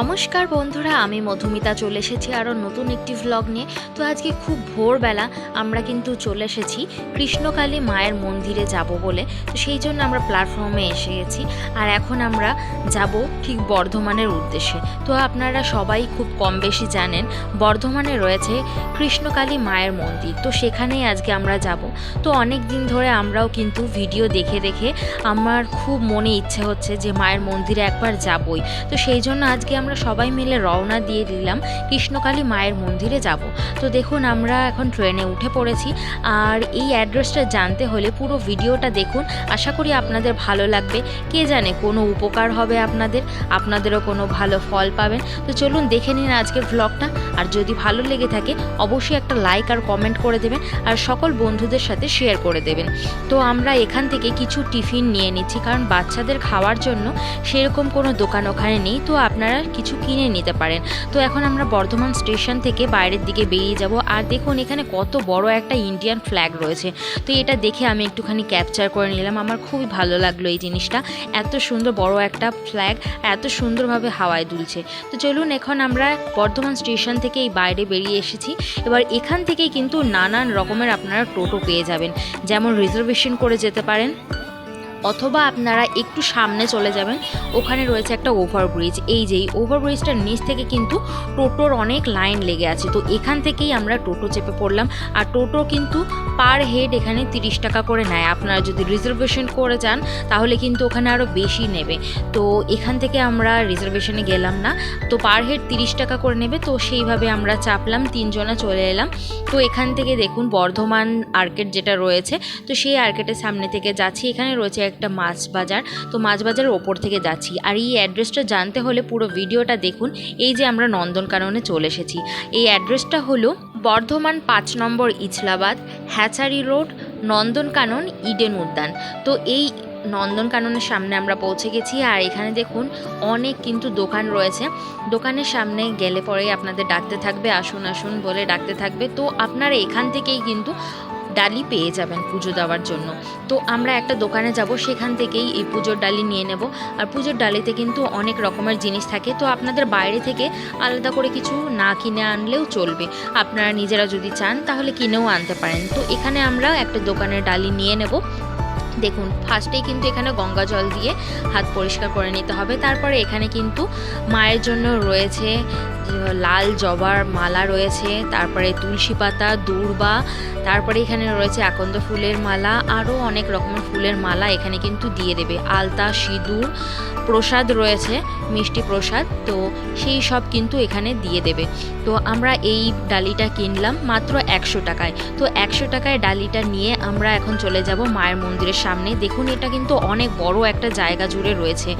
নমস্কার বন্ধুরা, আমি মধুমিতা চলে এসেছি আরও নতুন একটি ভ্লগ নিয়ে। তো আজকে খুব ভোরবেলা আমরা কিন্তু চলে এসেছি কৃষ্ণকালী মায়ের মন্দিরে যাব বলে। তো সেই জন্য আমরা প্ল্যাটফর্মে এসে গেছি আর এখন আমরা যাব ঠিক বর্ধমানের উদ্দেশ্যে। তো আপনারা সবাই খুব কম বেশি জানেন, বর্ধমানে রয়েছে কৃষ্ণকালী মায়ের মন্দির। তো সেখানেই আজকে আমরা যাব। তো অনেক দিন ধরে আমরাও কিন্তু ভিডিও দেখে দেখে আমার খুব মনে ইচ্ছে হচ্ছে যে মায়ের মন্দিরে একবার যাবই। তো সেই জন্য আজকে আমরা সবাই মিলে রওনা দিয়ে দিলাম কৃষ্ণকালী মায়ের মন্দিরে যাব। তো দেখুন, আমরা এখন ট্রেনে উঠে পড়েছি। আর এই অ্যাড্রেসটা জানতে হলে পুরো ভিডিওটা দেখুন। আশা করি আপনাদের ভালো লাগবে। কে জানে কোনো উপকার হবে আপনাদের? আপনাদেরও কোনো ভালো ফল পাবেন। তো চলুন দেখে নিন আজকের ভ্লগটা আর যদি ভালো লেগে থাকে, অবশ্যই একটা লাইক আর কমেন্ট করে দেবেন। আর সকল বন্ধুদের সাথে শেয়ার করে দেবেন। তো আমরা এখান থেকে কিছু টিফিন নিয়ে নিচ্ছি। কারণ বাচ্চাদের খাওয়ার জন্য সেরকম কোনো দোকান ওখানে নেই। তো আপনারা কিছু কিনে নিতে পারেন। তো এখন আমরা বর্ধমান স্টেশন থেকে বাইরের দিকে বেরিয়ে যাব। আর দেখুন, এখানে কত বড় একটা ইন্ডিয়ান ফ্ল্যাগ রয়েছে। তো এটা দেখে আমি একটুখানি ক্যাপচার করে নিলাম। আমার খুবই ভালো লাগল এই জিনিসটা। এত সুন্দর বড় একটা ফ্ল্যাগ এত সুন্দরভাবে হাওয়ায় দুলছে। তো চলুন, এখন আমরা বর্ধমান স্টেশন থেকে এই বাইরে বেরিয়ে এসেছি। এবার এখান থেকেই কিন্তু নানান রকমের আপনারা টোটো পেয়ে যাবেন। যেমন রিজার্ভেশন করে যেতে পারেন। অথবা আপনারা একটু সামনে চলে যাবেন, ওখানে রয়েছে একটা ওভারব্রিজ এই যে ওভারব্রিজটার নিচ থেকে কিন্তু টোটোর অনেক লাইন লেগে আছে। তো এখান থেকেই আমরা টোটো চেপে পড়লাম। আর টোটো কিন্তু পার হেড এখানে তিরিশ টাকা করে নেয়। আপনারা যদি রিজার্ভেশন করে যান, তাহলে কিন্তু ওখানে আরও বেশি নেবে। তো এখান থেকে আমরা রিজার্ভেশনে গেলাম না। তো পার হেড তিরিশ টাকা করে নেবে। তো সেইভাবে আমরা চাপলাম, তিনজনা চলে এলাম। তো এখান থেকে দেখুন, বর্ধমান আর্কেট যেটা রয়েছে, তো সেই আর্কেটের সামনে থেকে যাচ্ছি। এখানে রয়েছে একটা মাছ বাজার তো মাছ বাজারের ওপর থেকে যাচ্ছি। আর এই অ্যাড্রেসটা জানতে হলে পুরো ভিডিওটা দেখুন। এই যে আমরা নন্দনকাননে চলে এসেছি। এই অ্যাড্রেসটা হলো বর্ধমান পাঁচ নম্বর Ichlabad, hatchery road, Nandankanan, Eden উদ্যান। তো এই নন্দনকাননের সামনে আমরা পৌঁছে গেছি। আর এখানে দেখুন অনেক কিন্তু দোকান রয়েছে। দোকানের সামনে গেলে পরেই আপনাদের ডাকতে থাকবে, আসুন আসুন বলে ডাকতে থাকবে। তো আপনারা এখান থেকেই কিন্তু ডালি পেয়ে যাবেন পুজো দেওয়ার জন্য। তো আমরা একটা দোকানে যাব, সেখান থেকেই এই পুজোর ডালি নিয়ে নেব। আর পুজোর ডালিতে কিন্তু অনেক রকমের জিনিস থাকে। তো আপনাদের বাইরে থেকে আলাদা করে কিছু না কিনে আনলেও চলবে। আপনারা নিজেরা যদি চান, তাহলে কিনেও আনতে পারেন। তো এখানে আমরা একটা দোকানের ডালি নিয়ে নেব। দেখুন, ফার্স্টেই কিন্তু এখানে গঙ্গা জল দিয়ে হাত পরিষ্কার করে নিতে হবে। তারপরে এখানে কিন্তু মায়ের জন্য রয়েছে লাল জবার মালা রয়েছে, তারপরে তুলসী পাতা, দূর্বা, তারপরে এখানে রয়েছে আকন্দ ফুলের মালা আরও অনেক রকমের ফুলের মালা এখানে কিন্তু দিয়ে দেবে। আলতা, সিঁদুর, প্রসাদ রয়েছে, মিষ্টি প্রসাদ, তো সেই সব কিন্তু এখানে দিয়ে দেবে। তো আমরা এই ডালিটা কিনলাম মাত্র একশো টাকায়। তো একশো টাকায় ডালিটা নিয়ে আমরা এখন চলে যাব মায়ের মন্দিরের সামনে। দেখুন, এটা কিন্তু অনেক বড় একটা জায়গা জুড়ে রয়েছে।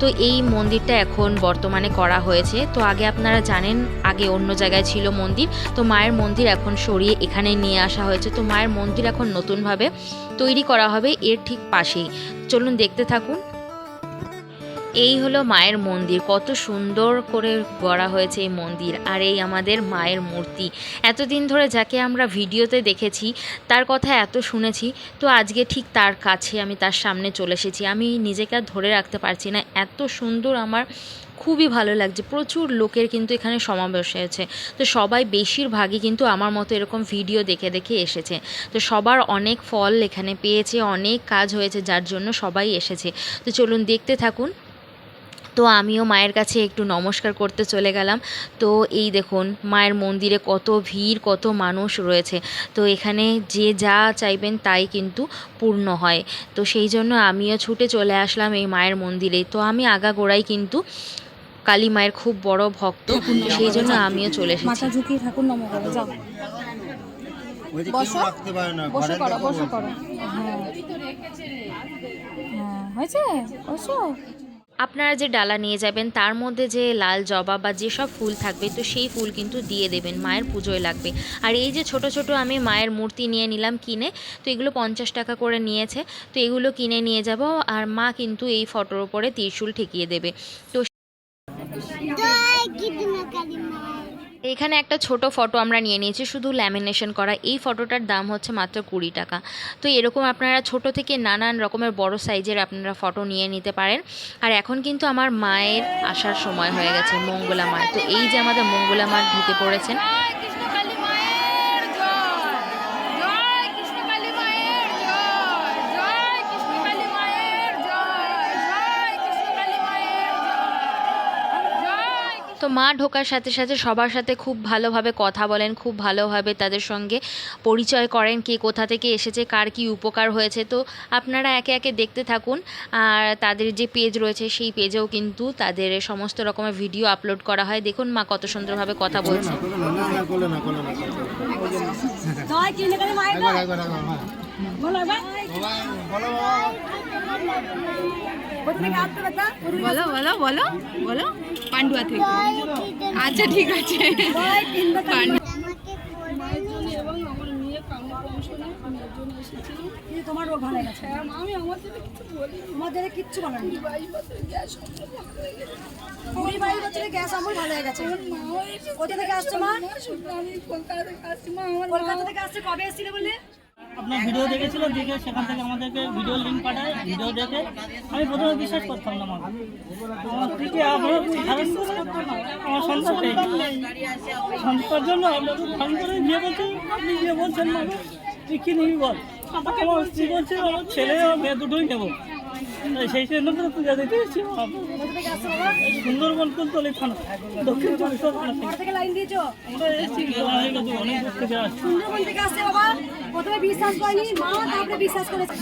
তো এই মন্দিরটা এখন বর্তমানে করা হয়েছে। তো আগে আপনারা জানেন, আগে অন্য জায়গায় ছিল মন্দির, তো মায়ের মন্দির এখন সরিয়ে এখানে নিয়ে আসা হয়েছে। তো মায়ের মন্দির এখন নতুনভাবে তৈরি করা হবে, এর ঠিক পাশেই। চলুন দেখতে থাকুন। এই হলো মায়ের মন্দির, কত সুন্দর করে গড়া হয়েছে এই মন্দির, আর এই আমাদের মায়ের মূর্তি। এতদিন ধরে যাকে আমরা ভিডিওতে দেখেছি, তার কথা এত শুনেছি, তো আজকে ঠিক তার কাছে আমি তার সামনে চলে এসেছি। আমি নিজেকে আর ধরে রাখতে পারছি না, এত সুন্দর আমার খুবই ভালো লাগছে। প্রচুর লোকের কিন্তু এখানে সমাবেশ হয়েছে। তো সবাই বেশিরভাগই কিন্তু আমার মতো এরকম ভিডিও দেখে দেখে এসেছে। তো সবার অনেক ফল এখানে পেয়েছে, অনেক কাজ হয়েছে, যার জন্য সবাই এসেছে। তো চলুন দেখতে থাকুন। তো আমিও মায়ের কাছে একটু নমস্কার করতে চলে গেলাম। তো এই দেখুন, মায়ের মন্দিরে কত ভিড়, কত মানুষ রয়েছে। তো এখানে যে যা চাইবেন তাই কিন্তু পূর্ণ হয়। তো সেই জন্য আমিও ছুটে চলে আসলাম এই মায়ের মন্দিরে। তো আমি আগাগোড়াই কিন্তু কালী মায়ের খুব বড় ভক্ত সেই জন্য আমিও চলে এসেছি। মাথা ঝুঁকিয়ে ঠাকুর নম করো যাও। বসো। বসে করো বসে করো। হ্যাঁ হ্যাঁ হয়েছে? বসো। আপনারা যে ডালা নিয়ে যাবেন তার মধ্যে যে লাল জবা বা যেসব ফুল থাকবে তো সেই ফুল কিন্তু দিয়ে দেবেন মায়ের পুজোয় লাগবে। আর এই যে ছোট ছোট আমি মায়ের মূর্তি নিয়ে নিলাম কিনে তো এগুলো পঞ্চাশ টাকা করে নিয়েছে তো এগুলো কিনে নিয়ে যাব আর মা কিন্তু এই ফটোর উপরে ত্রিশূল ঠেকিয়ে দেবে। তো এখানে একটা ছোট ফটো আমরা নিয়ে নিয়েছি, শুধু ল্যামিনেশন করা। এই ফটোটার দাম হচ্ছে মাত্র কুড়ি টাকা। তো এরকম আপনারা ছোট থেকে নানান রকমের বড় সাইজের আপনারা ফটো নিয়ে নিতে পারেন। আর এখন কিন্তু আমার মায়ের আসার সময় হয়ে গেছে, মঙ্গলা মায়ের। তো এই যে আমাদের মঙ্গলা মা ঢুকে পড়েছেন কৃষ্ণকালী মায়ের জয় জয় কৃষ্ণকালী মায়ের জয় জয় কৃষ্ণকালী মায়ের জয় জয় কৃষ্ণকালী মায়ের জয় জয় তো মা ঢোকার সাথে সাথে সবার সাথে খুব ভালোভাবে কথা বলেন খুব ভালোভাবে তাদের সঙ্গে পরিচয় করেন কে কোথা থেকে এসেছে কার কি উপকার হয়েছে। তো আপনারা একে একে দেখতে থাকুন। আর তাদের যে পেজ রয়েছে সেই পেজেও কিন্তু তাদের সমস্ত রকমের ভিডিও আপলোড করা হয়। দেখুন মা কত সুন্দরভাবে কথা বলছে। বলো। বলো বলো বলো বলো। বলো পান্ডুয়া থেকে। আচ্ছা ঠিক আছে। তোমার রোগ ভালো গেছে আমি আমার কিছু বলি কিচ্ছু ভালো নেই গ্যাস সম্পর্ক ভালো হয়ে গেছে কুড়ি বাইশ বছরে গ্যাস আমার ভালো হয়ে গেছে কোথা থেকে আসছো মা? কলকাতা থেকে আসছি মা আমার কলকাতা থেকে আসছে কবে এসেছিলে বলে আপনার ভিডিও দেখেছিল দেখে সেখান থেকে আমাদেরকে ভিডিও লিঙ্ক পাঠায়, ভিডিও দেখে। আমি প্রথমে বিশ্বাস করতাম না আমার। আমার সন্তান নেই সন্তানের জন্য ফোন করে গিয়ে বলছি, আপনি বিয়ে বলছেন না তুই নিবি বল? আমার স্ত্রী বলছে, আমার ছেলে মেয়ে দুটোই নেব। সেই জন্য তো পূজা দিতে এসেছি সুন্দরবন কুলতলি থানা। দক্ষিণ চব্বিশ পরগনা থেকে লাইন দিয়েছ? অনেক দূর, থেকে আসছি। সুন্দরবন থেকে আসছে বাবা। প্রথমে বিশ্বাস করিনি মা তারপরে বিশ্বাস করেছে।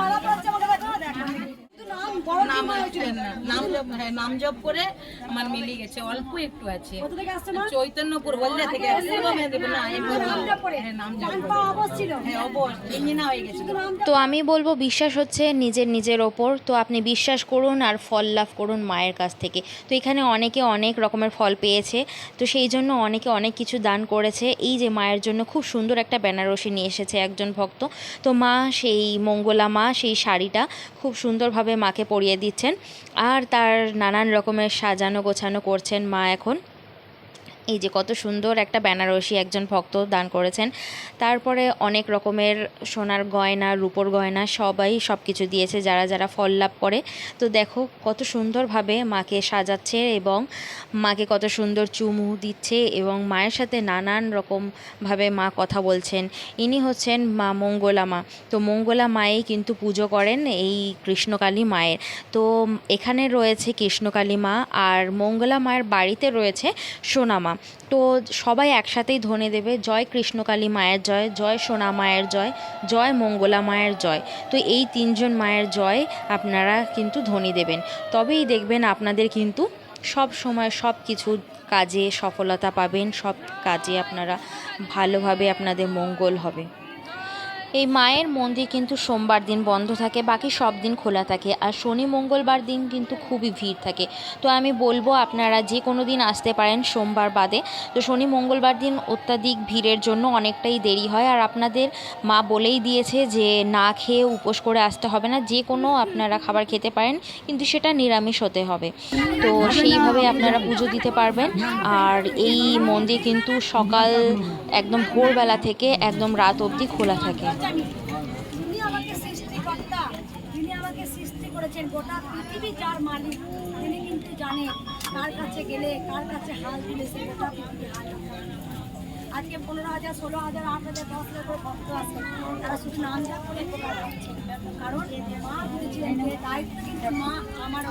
মালা পড়াচ্ছে আমাকে দেখো না দেখো কিন্তু নাম বড় নাম নাম হয়েছিল নাম জপ হ্যাঁ নাম জপ করে আমার মিলিয়ে গেছে অল্প একটু আছে। কোথা থেকে আসছে মা? চৈতন্যপুর বললে থেকে পূর্ব মেদিনীপুর না এই নাম জপ করে নাম জপ ডান করে। পা অবশ ছিল। অবশ ইঞ্জিনা গেছিল তো আমি বলব বিশ্বাস হচ্ছে নিজের নিজের ওপর। তো আপনি বিশ্বাস করুন আর ফল লাভ করুন মায়ের কাছ থেকে। তো এখানে অনেকে অনেক রকমের ফল পেয়েছে। তো সেই জন্য অনেকে অনেক কিছু দান করেছে। এই যে মায়ের জন্য খুব সুন্দর একটা বেনারসি নিয়ে এসেছে একজন ভক্ত। তো মা সেই মঙ্গলা মা সেই শাড়িটা খুব সুন্দরভাবে মাকে পরিয়ে দিচ্ছেন। আর তার নানান রকমের সাজানো গোছানো করছেন মা এখন। এই যে কত সুন্দর একটা বেনারসি একজন ভক্ত দান করেছেন। তারপরে অনেক রকমের সোনার গয়না, রূপোর গয়না সবাই সব কিছু দিয়েছে যারা যারা ফল লাভ করে। তো দেখো কত সুন্দরভাবে মাকে সাজাচ্ছে এবং মাকে কত সুন্দর চুমু দিচ্ছে এবং মায়ের সাথে নানান রকমভাবে মা কথা বলছেন। ইনি হচ্ছেন মা মঙ্গলা মা। তো মঙ্গলা মায়েই কিন্তু পুজো করেন এই কৃষ্ণকালী মায়ের। তো এখানে রয়েছে কৃষ্ণকালী মা আর মঙ্গলা মায়ের বাড়িতে রয়েছে সোনা মা। তো সবাই একসাথেই ধনে দেবে, জয় কৃষ্ণকালী মায়ের জয় জয় সোনা মায়ের জয় জয় মঙ্গলা মায়ের জয়। তো এই তিনজন মায়ের জয় আপনারা কিন্তু ধনী দেবেন। তবেই দেখবেন আপনাদের কিন্তু সব সময় সব কিছু কাজে সফলতা পাবেন, সব কাজে আপনারা ভালোভাবে আপনাদের মঙ্গল হবে। এই মায়ের মন্দির কিন্তু সোমবার দিন বন্ধ থাকে, বাকি সব দিন খোলা থাকে আর শনি মঙ্গলবার দিন কিন্তু খুবই ভিড় থাকে। তো আমি বলব আপনারা যে কোনো দিন আসতে পারেন সোমবার বাদে। তো শনি মঙ্গলবার দিন অত্যাধিক ভিড়ের জন্য অনেকটাই দেরি হয় আর আপনাদের মা বলেই দিয়েছে যে না খেয়ে উপোস করে আসতে হবে না, যে কোনো আপনারা খাবার খেতে পারেন, কিন্তু সেটা নিরামিষ হতে হবে। তো সেইভাবে আপনারা পুজো দিতে পারবেন আর এই মন্দির কিন্তু সকাল একদম ভোরবেলা থেকে একদম রাত অবধি খোলা থাকে। জানি তিনি আমাকে সৃষ্টিকর্তা তিনি আমাকে সৃষ্টি করেছেন, গোটা পৃথিবী যার মালিক, তিনি কিন্তু জানেন কার কাছে গেলে, কার কাছে হাল দিলে সে গোটা পৃথিবী হাল আজকে পনেরো হাজার, ষোলো হাজার, আট হাজার, দশ হাজার করে ভক্ত আছে। তারা শুধু নাম জাপ করে কারণ মা বলেছিলেন যে দায়িত্ব কিন্তু মা আমার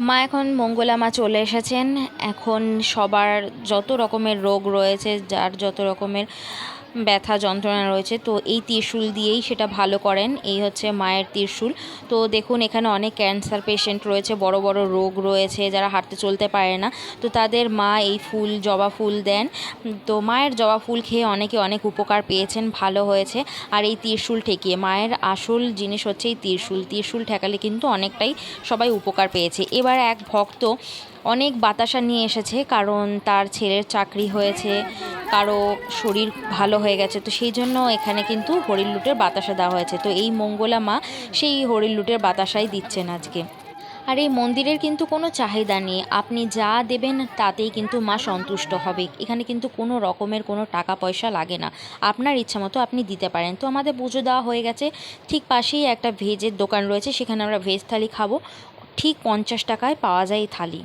মা এখন মঙ্গলা মা চলে এসেছেন। এখন সবার যত রকমের রোগ রয়েছে, যার যত রকমের ব্যথা যন্ত্রণা রয়েছে, তো এই ত্রিশূল দিয়েই সেটা ভালো করেন, এই হচ্ছে মায়ের ত্রিশূল। তো দেখুন, এখানে অনেক ক্যান্সার পেশেন্ট রয়েছে, বড় বড় রোগ রয়েছে, যারা হাঁটতে চলতে পারে না। তো তাদের মা এই ফুল, জবা ফুল দেন। তো মায়ের জবা ফুল খেয়ে অনেকে অনেক উপকার পেয়েছেন, ভালো হয়েছে। আর এই ত্রিশূল ঠেকিয়ে, মায়ের আসল জিনিস হচ্ছে এই ত্রিশূল। ত্রিশূল ঠেকালে কিন্তু অনেকটাই সবাই উপকার পেয়েছে। এবার এক ভক্ত অনেক বাতাসা নিয়ে এসেছে, কারণ তার ছেলের চাকরি হয়েছে, কারও শরীর ভালো হয়ে গেছে, তো সেই জন্য এখানে কিন্তু হরিণ লুটের বাতাসা দেওয়া হয়েছে। তো এই মঙ্গলা মা সেই হরিণ লুটের বাতাসাই দিচ্ছেন আজকে। আর এই মন্দিরের কিন্তু কোনো চাহিদা নেই, আপনি যা দেবেন তাতেই কিন্তু মা সন্তুষ্ট হবে। এখানে কিন্তু কোনো রকমের কোনো টাকা পয়সা লাগে না, আপনার ইচ্ছা মতো আপনি দিতে পারেন। তো আমাদের পুজো দেওয়া হয়ে গেছে, ঠিক পাশেই একটা ভেজের দোকান রয়েছে, সেখানে আমরা ভেজ থালি খাব, ঠিক পঞ্চাশ টাকায় পাওয়া যায় থালি।